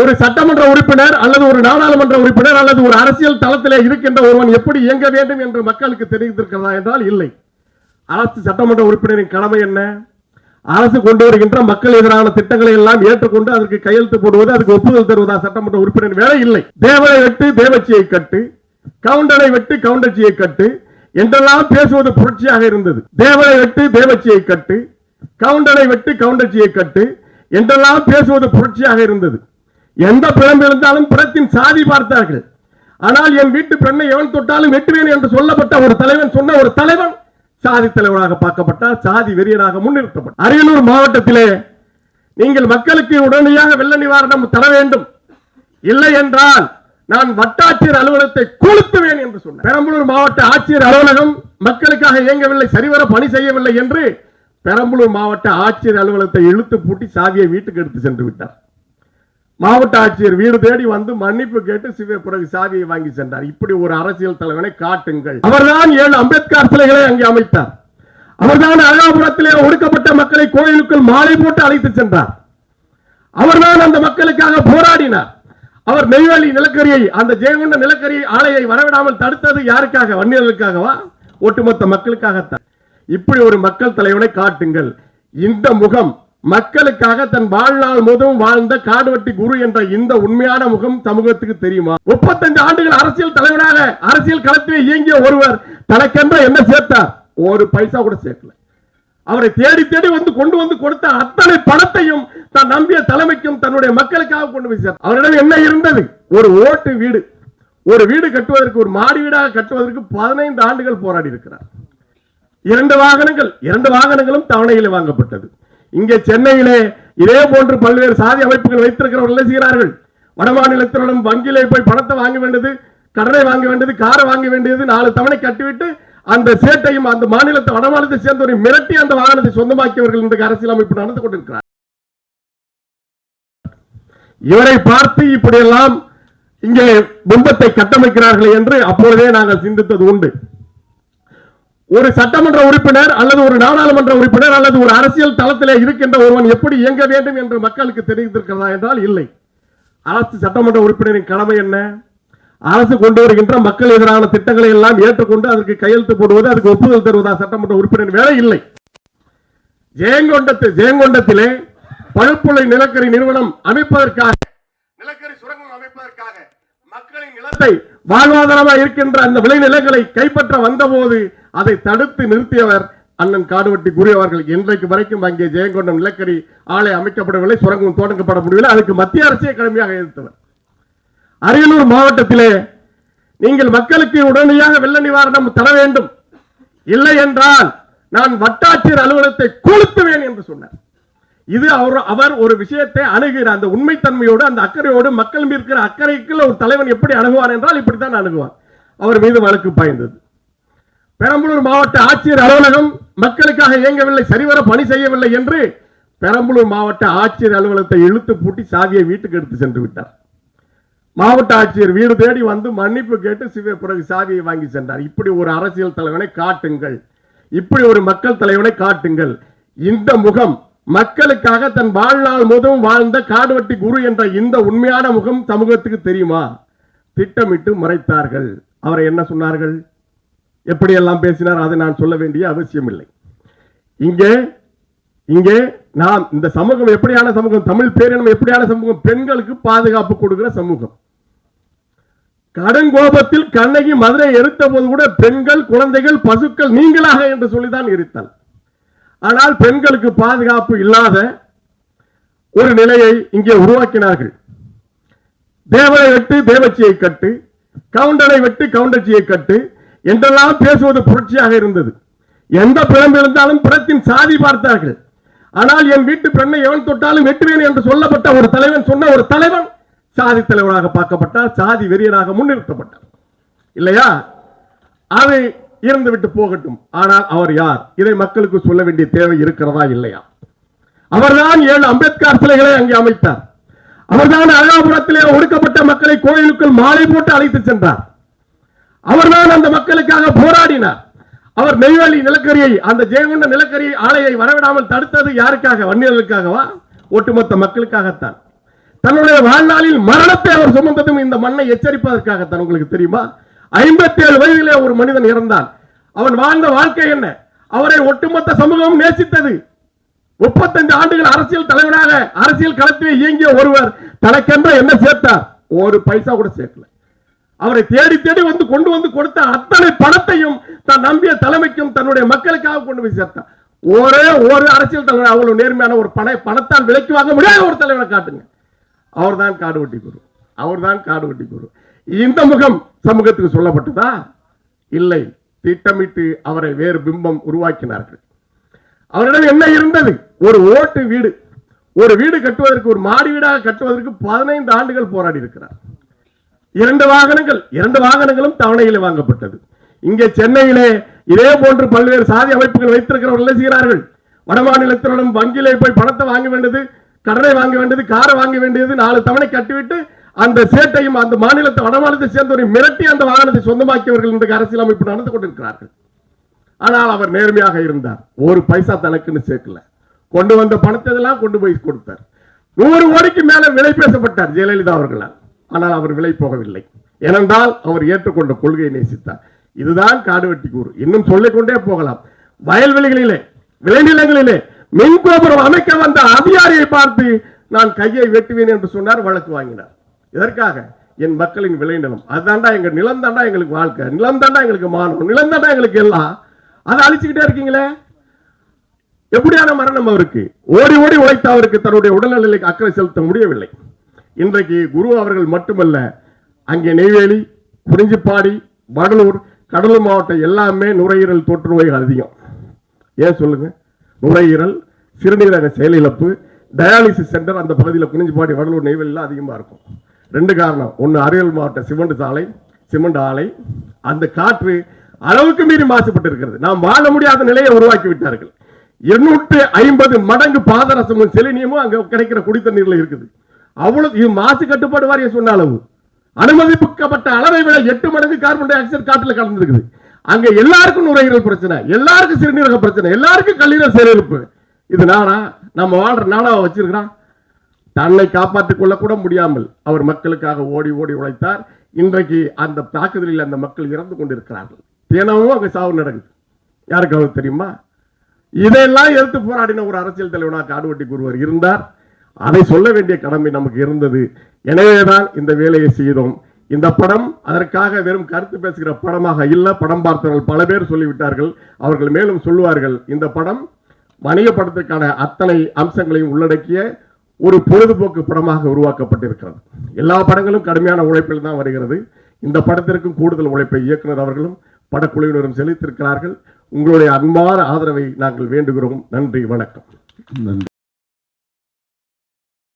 ஒரு சட்டமன்ற உறுப்பினர் அல்லது ஒரு நாடாளுமன்ற உறுப்பினர் அல்லது ஒரு அரசியல் தளத்திலே இருக்கின்ற ஒருவன் எப்படி இயங்க வேண்டும் என்று மக்களுக்கு தெரிவித்திருக்கிறதா என்றால் இல்லை. அரசு சட்டமன்ற உறுப்பினரின் கடமை என்ன? அரசு கொண்டு வருகின்ற மக்கள் எதிரான திட்டங்களை எல்லாம் ஏற்றுக்கொண்டு அதற்கு கையெழுத்து போடுவது அதுக்கு ஒப்புதல் தருவதா சட்டமன்ற உறுப்பினர் வேலை இல்லை. தேவனை வெட்டு தேவச்சியை கட்டு கவுண்டனை வெட்டு கவுண்டச்சியை கட்டு என்றெல்லாம் பேசுவது புரட்சியாக இருந்தது. தேவனை வெட்டு தேவச்சியை கட்டு கவுண்டனை வெட்டு கவுண்டச்சியை கட்டு என்றெல்லாம் பேசுவது புரட்சியாக இருந்தது. எந்த பிழம்பு இருந்தாலும் பிறத்தின் சாதி பார்த்தார்கள். ஆனால் என் வீட்டு பெண்ணை எவன் தொட்டாலும் வெட்டுவேன் என்று சொல்லப்பட்ட ஒரு தலைவன் சொன்ன ஒரு தலைவன் சாதி தலைவராக பார்க்கப்பட்டார் சாதி வெறியனாக முன்னிறுத்தப்பட்டார். அரியலூர் மாவட்டத்திலே நீங்கள் மக்களுக்கு உடனடியாக வெள்ள நிவாரணம் தர வேண்டும். இல்லை என்றால் நான் வட்டாட்சியர் அலுவலகத்தை கொளுத்துவேன் என்று சொன்னார். பெரம்பலூர் மாவட்ட ஆட்சியர் அலுவலகம் மக்களுக்காக இயங்கவில்லை சரிவர பணி செய்யவில்லை என்று பெரம்பலூர் மாவட்ட ஆட்சியர் அலுவலகத்தை இழுத்து பூட்டி சாவியை வீட்டுக்கு எடுத்து சென்று விட்டார். மாவட்ட ஆட்சியர் வீடு தேடி வந்து மன்னிப்பு கேட்டு சிவ பிறகு சாவியை வாங்கி சென்றார். இப்படி ஒரு அரசியல் தலைவனை காட்டுங்கள். அவர்தான் ஏழு அம்பேத்கர் சிலைகளை அங்கே அமைத்தார். அவர்தான் அழகாபுரத்திலே ஒடுக்கப்பட்ட மக்களை கோயிலுக்குள் மாலை போட்டு அழைத்து சென்றார். அவர்தான் அந்த மக்களுக்காக போராடினார். அவர் நெய்வேலி நிலக்கரியை அந்த ஜெயங்கொண்ட நிலக்கரி ஆலையை வரவிடாமல் தடுத்தது யாருக்காக? வன்னியர்களுக்காகவா? ஒட்டுமொத்த மக்களுக்காகத்தான். இப்படி ஒரு மக்கள் தலைவனை காட்டுங்கள். இந்த முகம் மக்களுக்காக தன் வாழ்நாள் முழுவதும் வாழ்ந்த காடுவெட்டி குரு என்ற இந்த உண்மையான முகம் சமூகத்துக்கு தெரியுமா? முப்பத்தஞ்சு ஆண்டுகள் அரசியல் தலைவனாக அரசியல் களத்திலே இயங்கிய ஒருவர் தனக்கென்ற என்ன சேர்த்தார்? ஒரு பைசா கூட சேர்க்கல. அவரை தேடி தேடி வந்து கொண்டு வந்து கொடுத்த அத்தனை பணத்தையும் தான் நம்பிய தலைமைக்கும் தன்னுடைய மக்களுக்காக கொண்டு போய் சேர்த்தார். அவரிடம் என்ன இருந்தது? ஒரு ஓட்டு வீடு. ஒரு வீடு கட்டுவதற்கு ஒரு மாடி வீடாக கட்டுவதற்கு பதினைந்து ஆண்டுகள் போராடி இருக்கிறார். இரண்டு வாகனங்கள் இரண்டு வாகனங்களும் தவணையில் வாங்கப்பட்டது. இங்கே சென்னையிலே இதே போன்று பல்வேறு சாதி அமைப்புகள் வைத்திருக்கிறவர்கள் என்ன செய்கிறார்கள்? வடமாநிலத்தினரிடம் வங்கியிலே போய் பணத்தை வாங்க வேண்டியது கடனை வாங்க வேண்டியது காரை வாங்க வேண்டியது நாலு தவணை கட்டிவிட்டு அந்த சேட்டையும் அந்த மாநிலத்தை வடமாநிலத்தை சேர்ந்தவரை மிரட்டி அந்த வாகனத்தை சொந்தமாக்கியவர்கள் இன்றைக்கு அரசியல் அமைப்பு நடந்து கொண்டிருக்கிறார். இவரை பார்த்து இப்படியெல்லாம் இங்கே பிம்பத்தை கட்டமைக்கிறார்கள் என்று அப்பொழுதே நாங்கள் சிந்தித்தது உண்டு. ஒரு சட்டமன்ற உறுப்பினர் அல்லது ஒரு நாடாளுமன்ற உறுப்பினர் அல்லது ஒரு அரசியல் தளத்திலே இருக்கின்ற ஒருவன் எப்படி இயங்க வேண்டும் என்று மக்களுக்கு தெரிந்திருக்கிறதா என்றால் இல்லை. அரசு சட்டமன்ற உறுப்பினரின் கடமை என்ன? அரசு கொண்டு வருகின்ற மக்கள் எதிரான திட்டங்களை எல்லாம் ஏற்றுக்கொண்டு அதற்கு கையெழுத்து போடுவது அதுக்கு ஒப்புதல் தருவதா சட்டமன்ற உறுப்பினர் வேலை? இல்லை. ஜெயங்கொண்டத்தில் ஜெயங்கொண்டத்திலே பழுப்புளை நிலக்கரி நிறுவனம் அமைப்பதற்காக நிலக்கரி சுரங்கம் அமைப்பதற்காக மக்களின் நிலத்தை வாழ்வாதாரமாக இருக்கின்ற அந்த விளைநிலங்களை கைப்பற்ற வந்தபோது அதை தடுத்து நிறுத்தியவர் அண்ணன் காடுவட்டி குரு அவர்கள் இன்றைக்கு வரைக்கும் அங்கே ஜெயங்கொண்டம் நிலக்கரி ஆலை அமைக்கப்படவில்லை சுரங்கம் தொடங்கப்பட முடியவில்லை. அதுக்கு மத்திய அரசே கடுமையாக எதிர்த்தவர் அரியலூர் மாவட்டத்திலே நீங்கள் மக்களுக்கு உடனடியாக வெள்ள நிவாரணம் தர வேண்டும். இல்லை என்றால் நான் வட்டாட்சியர் அலுவலகத்தை கொளுத்துவேன் என்று சொன்னார். இது அவர் அவர் ஒரு விஷயத்தை அணுகிற அந்த உண்மைத்தன்மையோடு அந்த அக்கறையோடு மக்கள் மீது இருக்கிற அக்கறைக்குள்ள ஒரு தலைவன் எப்படி அணுகுவான் என்றால் இப்படித்தான் அணுகுவான். அவர் மீது வழக்கு பாய்ந்தது. பெரம்பலூர் மாவட்ட ஆட்சியர் அலுவலகம் மக்களுக்காக இயங்கவில்லை சரிவர பணி செய்யவில்லை என்று பெரம்பலூர் மாவட்ட ஆட்சியர் அலுவலகத்தை இழுத்து பூட்டி சாவியை வீட்டுக்கு எடுத்து சென்று விட்டார். மாவட்ட ஆட்சியர் வீடு தேடி வந்து மன்னிப்பு கேட்டு சிவ பிறகு சாவியை வாங்கி சென்றார். இப்படி ஒரு அரசியல் தலைவனை காட்டுங்கள். இப்படி ஒரு மக்கள் தலைவனை காட்டுங்கள். இந்த முகம் மக்களுக்காக தன் வாழ்நாள் முழுவதும் வாழ்ந்த காடுவட்டி குரு என்ற இந்த உண்மையான முகம் சமூகத்துக்கு தெரியுமா? திட்டமிட்டு மறைத்தார்கள். அவரை என்ன சொன்னார்கள்? எப்படியெல்லாம் பேசினார் அதை நான் சொல்ல வேண்டிய அவசியம் இல்லை இங்கே இங்கே நாம் இந்த சமூகம் எப்படியான சமூகம் தமிழ் பேரினம் எப்படியான சமூகம் பெண்களுக்கு பாதுகாப்பு கொடுக்கிற சமூகம். கடுங்கோபத்தில் கண்ணகி மதுரை எரித்த போது கூட பெண்கள் குழந்தைகள் பசுக்கள் நீங்களாக என்று சொல்லிதான் எரித்தாள் ஆனால் பெண்களுக்கு பாதுகாப்பு இல்லாத ஒரு நிலையை இங்கே உருவாக்கினார்கள். தேவனை வெட்டு தேவச்சியை கட்டு கவுண்டனை வெட்டு கவுண்டச்சியை கட்டு என்றெல்லாம் பேசுவது புரட்சியாக இருந்தது. எந்த பிறந்து இருந்தாலும் பிறத்தின் சாதி பார்த்தார்கள். ஆனால் என் வீட்டு பெண்ணை எவன் தொட்டாலும் வெட்டுவேன் என்று சொல்லப்பட்ட ஒரு தலைவன் சொன்ன ஒரு தலைவன் சாதி தலைவனாக பார்க்கப்பட்டார் சாதி வெறியனாக முன்னிறுத்தப்பட்டார். இல்லையா? அது இருந்து விட்டு போகட்டும். ஆனால் அவர் யார்? இதை மக்களுக்கு சொல்ல வேண்டிய தேவை இருக்கிறதா இல்லையா? அவர்தான் ஏழு அம்பேத்கர் சிலைகளை அங்கே அமைத்தார். அவர்தான் அழகாபுரத்திலே ஒடுக்கப்பட்ட மக்களை கோயிலுக்குள் மாலை போட்டு அழைத்து சென்றார். அவர்தான் அந்த மக்களுக்காக போராடினார். அவர் நெய்வேலி நிலக்கரியை அந்த ஜெயங்கொண்ட நிலக்கரி ஆலையை வரவிடாமல் தடுத்தது யாருக்காக? வன்னியர்களுக்காகவா? ஒட்டுமொத்த மக்களுக்காகத்தான். தன்னுடைய வாழ்நாளில் மரணத்தை அவர் சுமந்ததும் இந்த மண்ணை எச்சரிப்பதற்காகத்தான். உங்களுக்கு தெரியுமா? ஐம்பத்தி ஏழு வயதிலே ஒரு மனிதன் இறந்தான். அவன் வாழ்ந்த வாழ்க்கை என்ன? அவரை ஒட்டுமொத்த சமூகம் நேசித்தது. முப்பத்தஞ்சு ஆண்டுகள் அரசியல் தலைவராக அரசியல் களத்தில் இயங்கிய ஒருவர் தனக்கென்ற என்ன சேர்த்தார்? ஒரு பைசா கூட சேர்க்கல. அவரை தேடி தேடி வந்து கொண்டு வந்து கொடுத்த அத்தனை பணத்தையும் தான் நம்பிய தலைமைக்கும் தன்னுடைய மக்களுக்காக கொண்டு போய் சேர்த்தார் ஒரே ஒரு அரசியல் தலைவர் அவ்வளவு நேர்மையான ஒரு பண பணத்தால் விலைக்கு வாங்க முடியாத ஒரு தலைவரை காட்டுங்க. அவர்தான் காடு வெட்டி குரு அவர்தான் காடு வெட்டி குரு இந்த முகம் சமூகத்துக்கு சொல்லப்பட்டதா? இல்லை. திட்டமிட்டு அவரை வேறு பிம்பம் உருவாக்கினார்கள். அவரிடம் என்ன இருந்தது? ஒரு ஓட்டு வீடு. ஒரு வீடு கட்டுவதற்கு ஒரு மாடி வீடாக கட்டுவதற்கு பதினைந்து ஆண்டுகள் போராடி இருக்கிறார். இரண்டு வாகனங்கள் இரண்டு வாகனங்களும் தவணையில் வாங்கப்பட்டது. இங்கே சென்னையிலே இதே போன்று பல்வேறு சாதி அமைப்புகள் வைத்திருக்கிறவர்கள் செய்கிறார்கள்? வடமாநிலத்தினரிடம் வங்கியிலே போய் பணத்தை வாங்க வேண்டியது கடனை வாங்க வேண்டியது காரை வாங்க வேண்டியது நாலு தவணை கட்டிவிட்டு அந்த சேட்டையும் அந்த மாநிலத்தை வடமாநிலத்தை சேர்ந்தவரை மிரட்டி அந்த வாகனத்தை சொந்தமாக்கியவர்கள் இன்றைக்கு அரசியல் அமைப்பு நடந்து கொண்டிருக்கிறார்கள். ஆனால் அவர் நேர்மையாக இருந்தார். ஒரு பைசா தனக்குன்னு சேர்க்கல. கொண்டு வந்த பணத்தை எல்லாம் கொண்டு போய் கொடுத்தார். நூறு கோடிக்கு மேல விலை பேசப்பட்டார் ஜெயலலிதா அவர்களால். ஆனால் அவர் விலை போகவில்லை. ஏனென்றால் அவர் ஏற்றுக்கொண்ட கொள்கையை நேசித்தார். இதுதான் காடுவெட்டி கூறு. இன்னும் சொல்லிக்கொண்டே போகலாம். வயல்வெளிகளிலே விளைநிலங்களிலே மின்கோபுரம் அமைக்க வந்த அதிகாரியை பார்த்து நான் கையை வெட்டுவேன் என்று சொன்னார் வழக்கு வாங்கினார். இதற்காக என் மக்களின் விளைநிலம் அதுதான்டா எங்க நிலம் தாண்டா எங்களுக்கு வாழ்க்கை. நிலம் தாண்டா எங்களுக்கு மானம். நிலம் தாண்டா எங்களுக்கு எல்லாம். அதை அழிச்சுக்கிட்டே இருக்கீங்களே? எப்படியான மரணம் அவருக்கு? ஓடி ஓடி உழைத்த அவருக்கு தன்னுடைய உடல்நிலைக்கு அக்கறை செலுத்த முடியவில்லை. இன்றைக்கு குரு அவர்கள் மட்டுமல்ல அங்கே நெய்வேலி குறிஞ்சிப்பாடி வடலூர் கடலூர் மாவட்டம் எல்லாமே நுரையீரல் தொற்று நோய்கள் அதிகம். ஏன் சொல்லுங்க? நுரையீரல் சிறுநீரக செயலிழப்பு டயாலிசிஸ் சென்டர் அந்த பகுதியில் குறிஞ்சிப்பாடி வடலூர் நெய்வேலியில் அதிகமாக இருக்கும். ரெண்டு காரணம். ஒன்று அரியல் மாவட்ட சிமெண்ட் சாலை சிமெண்ட் ஆலை. அந்த காற்று அளவுக்கு மீறி மாசுபட்டு இருக்கிறது நாம் வாழ முடியாத நிலையை உருவாக்கி விட்டார்கள். எண்ணூற்று ஐம்பது மடங்கு பாதரசமும் செலினியமும் அங்கே கிடைக்கிற குடித்தண்ணீரில் இருக்குது. அவ்வளவு மாசு கட்டுப்பாடு வாரியம் சொன்ன அளவு. அனுமதிக்கப்பட்ட அளவை விட எட்டு மடங்கு கார்பன் டை ஆக்சைடு காற்றுல கலந்துருக்குது. அங்க எல்லாருக்கும் நுரையீரல் பிரச்சனை எல்லாருக்கும் சிறுநீரக பிரச்சனை எல்லாருக்கும் கல்லீரல் செயலிழப்பு இது நானா? நம்ம வாழ்ற நாடாவை வச்சிருக்கிறான். தன்னை காப்பாற்றிக் கொள்ள கூட முடியாமல் அவர் மக்களுக்காக ஓடி ஓடி உழைத்தார். இன்றைக்கு அந்த தாக்குதலில் அந்த மக்கள் இறந்து கொண்டிருக்கிறார்கள். தினமும் அங்க சாவு நடக்குது. யாருக்காவது தெரியுமா? இதையெல்லாம் எதிர்த்து போராடின ஒரு அரசியல் தலைவனாக காடுவட்டி ஒருவர் இருந்தார். அதை சொல்ல வேண்டிய கடமை நமக்கு இருந்தது. எனவேதான் இந்த வேலையை செய்தோம். இந்த படம் அதற்காக வெறும் கருத்து பேசுகிற படமாக இல்ல படம் பார்த்தவர்கள் பல பேர் சொல்லிவிட்டார்கள். அவர்கள் மேலும் சொல்லுவார்கள் இந்த படம் வணிக படத்திற்கான அத்தனை அம்சங்களையும் உள்ளடக்கிய ஒரு பொழுதுபோக்கு படமாக உருவாக்கப்பட்டிருக்கிறது. எல்லா படங்களும் கடுமையான உழைப்பில் தான் வருகிறது. இந்த படத்திற்கும் கூடுதல் உழைப்பை இயக்குனர் அவர்களும் படக்குழுவினரும் செலுத்திருக்கிறார்கள் உங்களுடைய அன்பான ஆதரவை நாங்கள் வேண்டுகிறோம். நன்றி வணக்கம். நன்றி.